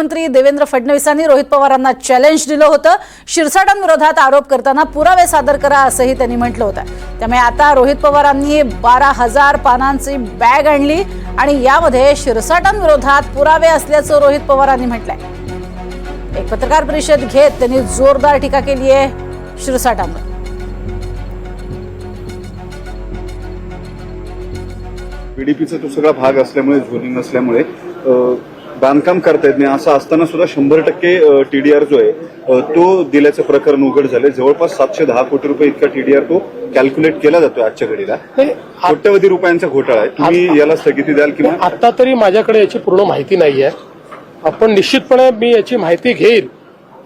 मुख्यमंत्री देवेंद्र फडणवीसांनी रोहित पवारांना चॅलेंज दिलं होतं. शिरसाटांविरोधात आरोप करताना पुरावे सादर करा असंही त्यांनी म्हटलं होतं. त्यामुळे आता रोहित पवारांनी बारा हजार पानांची बॅग आणली आणि यामध्ये शिरसाटांविरोधात पुरावे असल्याचं रोहित पवारांनी म्हटलंय. एक पत्रकार परिषद घेत त्यांनी जोरदार टीका केली आहे शिरसाटांवर. पीडीपीचा तो सगळा भाग असल्यामुळे झोनिंग असल्यामुळे बांधकाम करता येत नाही असं असताना सुद्धा शंभर टक्के टीडीआर जो आहे तो दिल्याचं प्रकरण उघड झालंय. जवळपास सातशे दहा कोटी रुपये इतका टीडीआर तो कॅल्क्युलेट केला जातोय आजच्या घडीला. कोट्यवधी रुपयांचा घोटाळा आहे. तुम्ही याला स्थगिती द्याल किंवा आता तरी माझ्याकडे याची पूर्ण माहिती नाही आहे आपण निश्चितपणे मी याची माहिती घेईल.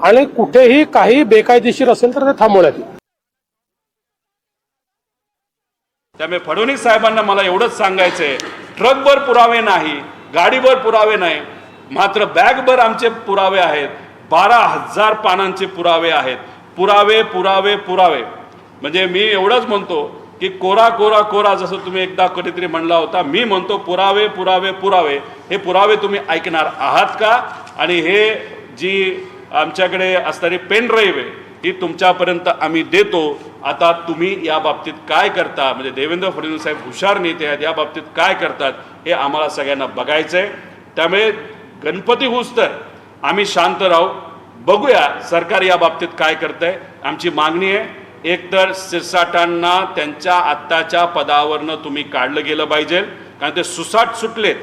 आणि कुठेही काही बेकायदेशीर असेल तर ते थांबवण्यात येईल. त्यामुळे फडणवीस साहेबांना मला एवढंच सांगायचंय. ट्रकभर पुरावे नाही गाडीभर पुरावे नाही. मात्र बॅगभर आमचे पुरावे आहेत. बारा हजार पानांचे पुरावे आहेत. पुरावे पुरावे पुरावे. म्हणजे मी एवढंच म्हणतो की कोरा कोरा कोरा जसं तुम्ही एकदा कधीतरी म्हणला होता मी म्हणतो पुरावे पुरावे पुरावे. हे पुरावे तुम्ही ऐकणार आहात का? आणि हे जी आमच्याकडे असणारी पेन ड्राईव्ह आहे ही तुमच्यापर्यंत आम्ही देतो. आता तुम्ही या बाबतीत काय करता? म्हणजे देवेंद्र फडणवीस साहेब हुशार नेते आहेत या बाबतीत काय करतात? हे आम्हाला सगळ्यांना बघायचं आहे त्यामुळे गणपती होऊस तर आम्ही शांत राहू. बघूया सरकार या बाबतीत काय करतंय. आमची मागणी आहे एकतर सिरसाटांना त्यांच्या आत्ताच्या पदावरनं तुम्ही काढलं गेलं पाहिजे. कारण ते सुसाट सुटलेत.